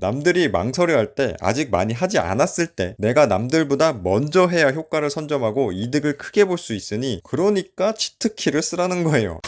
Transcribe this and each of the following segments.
남들이 망설여 할 때 아직 많이 하지 않았을 때 내가 남들보다 먼저 해야 효과를 선점하고 이득을 크게 볼 수 있으니 그러니까 치트키를 쓰라는 거예요.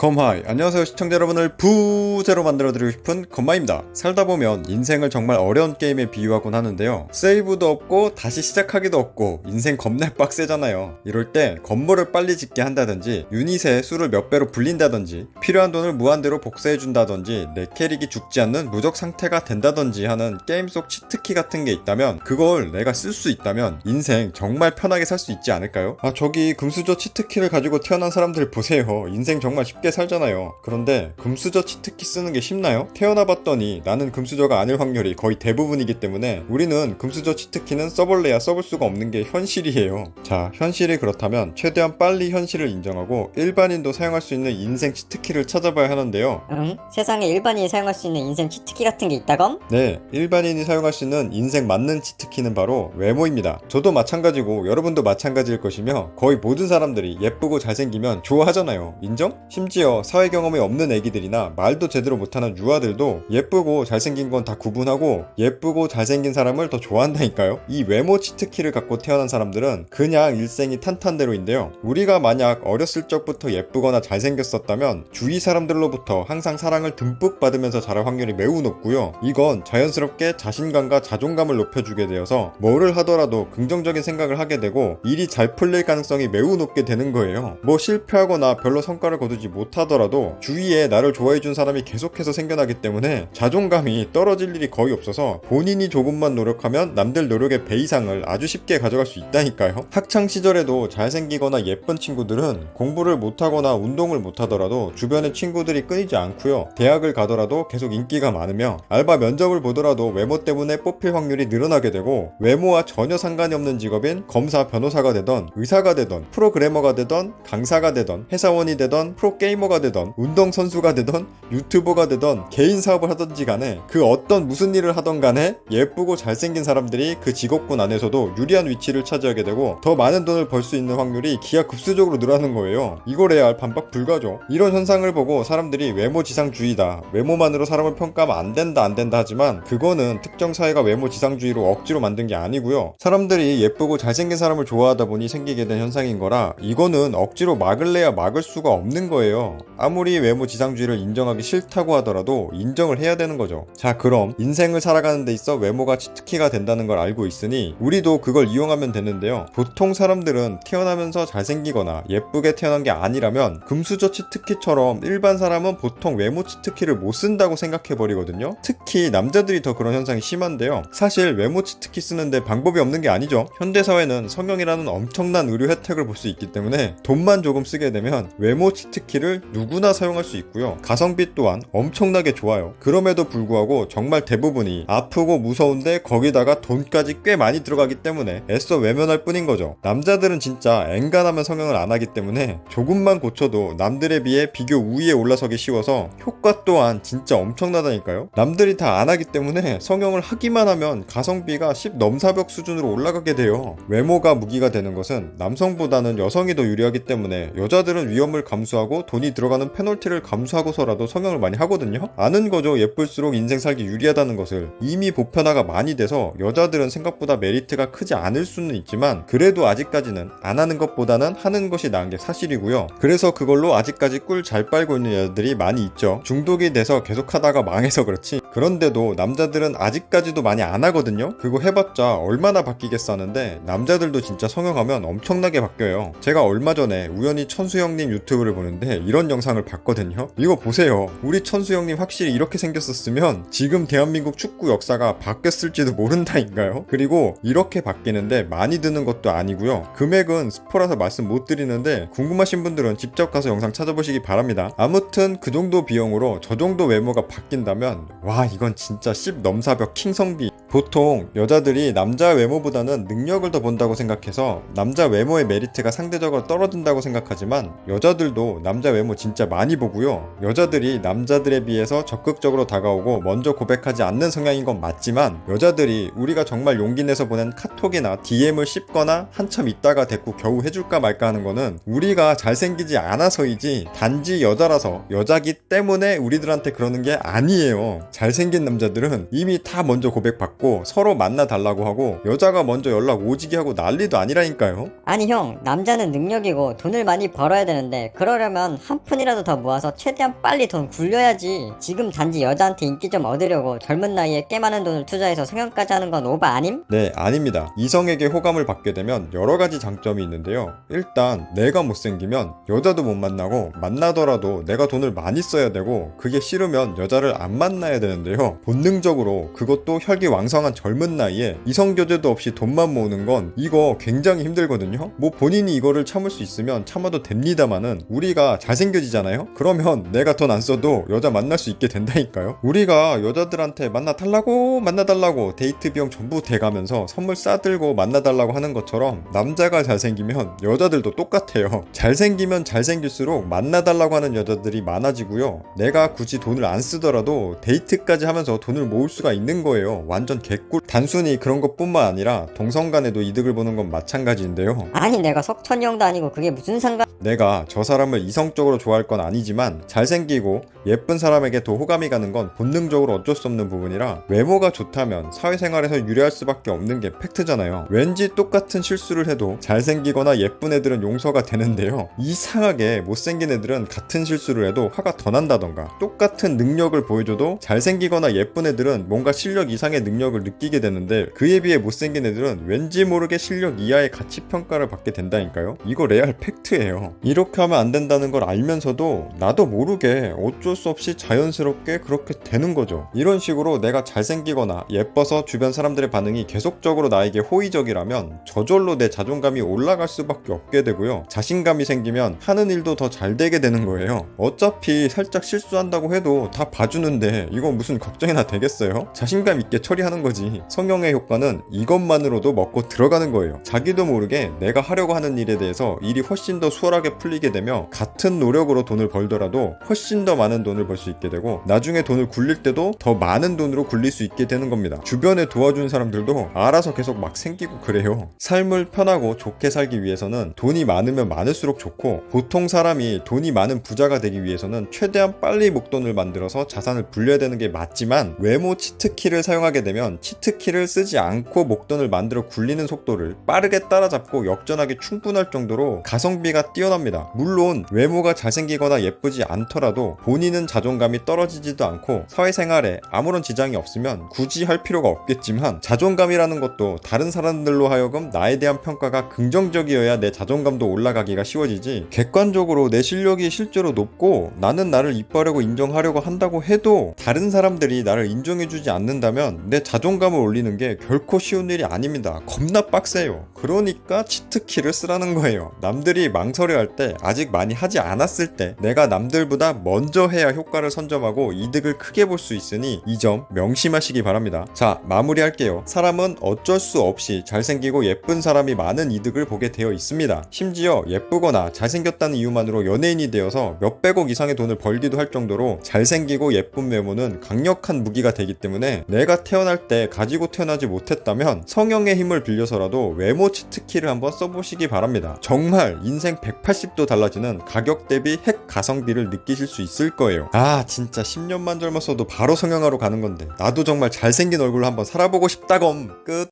검하이. 안녕하세요 시청자 여러분을 부제로 만들어드리고 싶은 검마입니다. 살다 보면 인생을 정말 어려운 게임에 비유하곤 하는데요. 세이브도 없고 다시 시작하기도 없고 인생 겁내 빡세잖아요. 이럴 때 건물을 빨리 짓게 한다든지 유닛의 수를 몇 배로 불린다든지 필요한 돈을 무한대로 복사해준다든지 내 캐릭이 죽지 않는 무적 상태가 된다든지 하는 게임 속 치트키 같은 게 있다면 그걸 내가 쓸 수 있다면 인생 정말 편하게 살 수 있지 않을까요? 아 저기 금수저 치트키를 가지고 태어난 사람들 보세요. 인생 정말 쉽게 살잖아요. 그런데 금수저 치트키 쓰는 게 쉽나요? 태어나 봤더니 나는 금수저가 아닐 확률이 거의 대부분이기 때문에 우리는 금수저 치트키는 써볼래야 써볼 수가 없는 게 현실이에요. 자, 현실이 그렇다면 최대한 빨리 현실을 인정하고 일반인도 사용할 수 있는 인생 치트키를 찾아봐야 하는데요. 응? 세상에 일반인이 사용할 수 있는 인생 치트키 같은 게 있다검? 네, 일반인이 사용할 수 있는 인생 맞는 치트키는 바로 외모입니다. 저도 마찬가지고 여러분도 마찬가지일 것이며 거의 모든 사람들이 예쁘고 잘생기면 좋아하잖아요. 인정? 심지어 사회 경험이 없는 애기들이나 말도 제대로 못하는 유아들도 예쁘고 잘생긴 건 다 구분하고 예쁘고 잘생긴 사람을 더 좋아한다니까요. 이 외모 치트키를 갖고 태어난 사람들은 그냥 일생이 탄탄대로인데요. 우리가 만약 어렸을 적부터 예쁘거나 잘생겼었다면 주위 사람들로부터 항상 사랑을 듬뿍 받으면서 자랄 확률이 매우 높고요. 이건 자연스럽게 자신감과 자존감을 높여주게 되어서 뭐를 하더라도 긍정적인 생각을 하게 되고 일이 잘 풀릴 가능성이 매우 높게 되는 거예요. 뭐 실패하거나 별로 성과를 거두지 못 하더라도 주위에 나를 좋아해준 사람이 계속해서 생겨나기 때문에 자존감이 떨어질 일이 거의 없어서 본인이 조금만 노력하면 남들 노력의 배 이상을 아주 쉽게 가져갈 수 있다니까요. 학창 시절에도 잘생기거나 예쁜 친구들은 공부를 못하거나 운동을 못하더라도 주변의 친구들이 끊이지 않고요. 대학을 가더라도 계속 인기가 많으며 알바 면접을 보더라도 외모 때문에 뽑힐 확률이 늘어나게 되고 외모와 전혀 상관이 없는 직업인 검사, 변호사가 되던 의사가 되던 프로그래머가 되던 강사가 되던 회사원이 되던 프로게이머 가 되던 운동선수가 되던 유튜버가 되던 개인 사업을 하던지 간에 그 어떤 무슨 일을 하던 간에 예쁘고 잘생긴 사람들이 그 직업군 안에서도 유리한 위치를 차지하게 되고 더 많은 돈을 벌 수 있는 확률이 기하급수적으로 늘어나는 거예요. 이거래야 반박 불가죠. 이런 현상을 보고 사람들이 외모 지상주의다. 외모만으로 사람을 평가하면 안 된다 안 된다 하지만 그거는 특정 사회가 외모 지상주의로 억지로 만든 게 아니고요. 사람들이 예쁘고 잘생긴 사람을 좋아하다 보니 생기게 된 현상인 거라 이거는 억지로 막을래야 막을 수가 없는 거예요. 아무리 외모 지상주의를 인정하기 싫다고 하더라도 인정을 해야 되는 거죠. 자, 그럼 인생을 살아가는 데 있어 외모가 치트키가 된다는 걸 알고 있으니 우리도 그걸 이용하면 되는데요. 보통 사람들은 태어나면서 잘생기거나 예쁘게 태어난 게 아니라면 금수저 치트키처럼 일반 사람은 보통 외모 치트키를 못 쓴다고 생각해 버리거든요. 특히 남자들이 더 그런 현상이 심한데요. 사실 외모 치트키 쓰는데 방법이 없는 게 아니죠. 현대 사회는 성형이라는 엄청난 의료 혜택을 볼 수 있기 때문에 돈만 조금 쓰게 되면 외모 치트키를 누구나 사용할 수 있고요. 가성비 또한 엄청나게 좋아요. 그럼에도 불구하고 정말 대부분이 아프고 무서운데 거기다가 돈까지 꽤 많이 들어가기 때문에 애써 외면할 뿐인 거죠. 남자들은 진짜 엔간하면 성형을 안 하기 때문에 조금만 고쳐도 남들에 비해 비교 우위에 올라서기 쉬워서 효과 또한 진짜 엄청나다니까요. 남들이 다 안 하기 때문에 성형을 하기만 하면 가성비가 10 넘사벽 수준으로 올라가게 돼요. 외모가 무기가 되는 것은 남성보다는 여성이 더 유리하기 때문에 여자들은 위험을 감수하고 돈이 들어가는 페널티를 감수하고서라도 성형을 많이 하거든요. 아는 거죠. 예쁠수록 인생 살기 유리하다는 것을. 이미 보편화가 많이 돼서 여자들은 생각보다 메리트가 크지 않을 수는 있지만 그래도 아직까지는 안 하는 것보다는 하는 것이 나은 게 사실이고요. 그래서 그걸로 아직까지 꿀 잘 빨고 있는 여자들이 많이 있죠. 중독이 돼서 계속 하다가 망해서 그렇지. 그런데도 남자들은 아직까지도 많이 안 하거든요. 그거 해봤자 얼마나 바뀌겠어 하는데 남자들도 진짜 성형하면 엄청나게 바뀌어요. 제가 얼마 전에 우연히 천수 형님 유튜브를 보는데 이런 영상을 봤거든요. 이거 보세요. 우리 천수 형님 확실히 이렇게 생겼었으면 지금 대한민국 축구 역사가 바뀌었을지도 모른다니까요. 그리고 이렇게 바뀌는데 많이 드는 것도 아니고요. 금액은 스포라서 말씀 못 드리는데 궁금하신 분들은 직접 가서 영상 찾아보시기 바랍니다. 아무튼 그 정도 비용으로 저 정도 외모가 바뀐다면 와 이건 진짜 10 넘사벽 킹성비 보통 여자들이 남자 외모보다는 능력을 더 본다고 생각해서 남자 외모의 메리트가 상대적으로 떨어진다고 생각하지만 여자들도 남자 외모 진짜 많이 보고요. 여자들이 남자들에 비해서 적극적으로 다가오고 먼저 고백하지 않는 성향인 건 맞지만 여자들이 우리가 정말 용기 내서 보낸 카톡이나 DM을 씹거나 한참 있다가 대꾸 겨우 해줄까 말까 하는 거는 우리가 잘생기지 않아서이지 단지 여자라서 여자기 때문에 우리들한테 그러는 게 아니에요. 잘생긴 남자들은 이미 다 먼저 고백받고 서로 만나 달라고 하고 여자가 먼저 연락 오지게 하고 난리도 아니라니까요. 아니 형 남자는 능력이고 돈을 많이 벌어야 되는데 그러려면 한 푼이라도 더 모아서 최대한 빨리 돈 굴려야지 지금 단지 여자한테 인기 좀 얻으려고 젊은 나이에 꽤 많은 돈을 투자해서 성형까지 하는 건 오바 아님? 네, 아닙니다. 이성에게 호감을 받게 되면 여러 가지 장점이 있는데요. 일단 내가 못생기면 여자도 못 만나고 만나더라도 내가 돈을 많이 써야 되고 그게 싫으면 여자를 안 만나야 되는데요. 본능적으로 그것도 혈기왕성한 젊은 나이에 이성 교제도 없이 돈만 모으는 건 이거 굉장히 힘들거든요. 뭐 본인이 이거를 참을 수 있으면 참아도 됩니다만은 우리가 잘생겨지잖아요. 그러면 내가 돈 안 써도 여자 만날 수 있게 된다니까요. 우리가 여자들한테 만나 달라고 만나 달라고 데이트 비용 전부 대가면서 선물 싸들고 만나 달라고 하는 것처럼 남자가 잘생기면 여자들도 똑같아요. 잘생기면 잘생길수록 만나 달라고 하는 여자들이 많아지고요. 내가 굳이 돈을 안 쓰더라도 데이트까지 하면서 돈을 모을 수가 있는 거예요. 완전 개꿀. 단순히 그런 것뿐만 아니라 동성 간에도 이득을 보는 건 마찬가지인데요. 아니 내가 석천이 형도 아니고 그게 무슨 상관 내가 저 사람을 이성적으로 좋아할 건 아니지만 잘생기고 예쁜 사람에게 더 호감이 가는 건 본능적으로 어쩔 수 없는 부분이라 외모가 좋다면 사회생활에서 유리할 수밖에 없는 게 팩트잖아요. 왠지 똑같은 실수를 해도 잘생기거나 예쁜 애들은 용서가 되는데요. 이상하게 못생긴 애들은 같은 실수를 해도 화가 더 난다던가 똑같은 능력을 보여줘도 잘생기거나 예쁜 애들은 뭔가 실력 이상의 능력을 느끼게 되는데 그에 비해 못생긴 애들은 왠지 모르게 실력 이하의 가치 평가를 받게 된다니까요. 이거 레알 팩트예요. 이렇게 하면 안 된다는 걸 알 면서도 나도 모르게 어쩔 수 없이 자연스럽게 그렇게 되는 거죠. 이런 식으로 내가 잘생기거나 예뻐서 주변 사람들의 반응이 계속적으로 나에게 호의적이라면 저절로 내 자존감이 올라갈 수밖에 없게 되고요. 자신감이 생기면 하는 일도 더 잘 되게 되는 거예요. 어차피 살짝 실수한다고 해도 다 봐주는데 이건 무슨 걱정이나 되겠어요? 자신감 있게 처리하는 거지. 성형의 효과는 이것만으로도 먹고 들어가는 거예요. 자기도 모르게 내가 하려고 하는 일에 대해서 일이 훨씬 더 수월하게 풀리게 되며 같은 노력으로 돈을 벌더라도 훨씬 더 많은 돈을 벌 수 있게 되고 나중에 돈을 굴릴 때도 더 많은 돈으로 굴릴 수 있게 되는 겁니다. 주변에 도와준 사람들도 알아서 계속 막 생기고 그래요. 삶을 편하고 좋게 살기 위해서는 돈이 많으면 많을수록 좋고 보통 사람이 돈이 많은 부자가 되기 위해서는 최대한 빨리 목돈을 만들어서 자산을 불려야 되는 게 맞지만 외모 치트키를 사용하게 되면 치트키를 쓰지 않고 목돈을 만들어 굴리는 속도를 빠르게 따라잡고 역전하기 충분할 정도로 가성비가 뛰어납니다. 물론 외모가 잘생기거나 예쁘지 않더라도 본인은 자존감이 떨어지지도 않고 사회생활에 아무런 지장이 없으면 굳이 할 필요가 없겠지만 자존감이라는 것도 다른 사람들로 하여금 나에 대한 평가가 긍정적이어야 내 자존감도 올라가기가 쉬워지지 객관적으로 내 실력이 실제로 높고 나는 나를 이뻐하려고 인정하려고 한다고 해도 다른 사람들이 나를 인정해주지 않는다면 내 자존감을 올리는 게 결코 쉬운 일이 아닙니다. 겁나 빡세요. 그러니까 치트키를 쓰라는 거예요. 남들이 망설여 할 때 아직 많이 하지 않았을 때 내가 남들보다 먼저 해야 효과를 선점하고 이득을 크게 볼 수 있으니 이 점 명심하시기 바랍니다. 자, 마무리할게요. 사람은 어쩔 수 없이 잘생기고 예쁜 사람이 많은 이득을 보게 되어 있습니다. 심지어 예쁘거나 잘생겼다는 이유만으로 연예인이 되어서 몇백억 이상의 돈을 벌기도 할 정도로 잘생기고 예쁜 외모는 강력한 무기가 되기 때문에 내가 태어날 때 가지고 태어나지 못했다면 성형의 힘을 빌려서라도 외모 치트키를 한번 써보시기 바랍니다. 정말 인생 180도 달라지는 가격 대비 핵 가성비를 느끼실 수 있을 거예요. 아 진짜 10년만 젊었어도 바로 성형하러 가는 건데 나도 정말 잘생긴 얼굴로 한번 살아보고 싶다검 끝.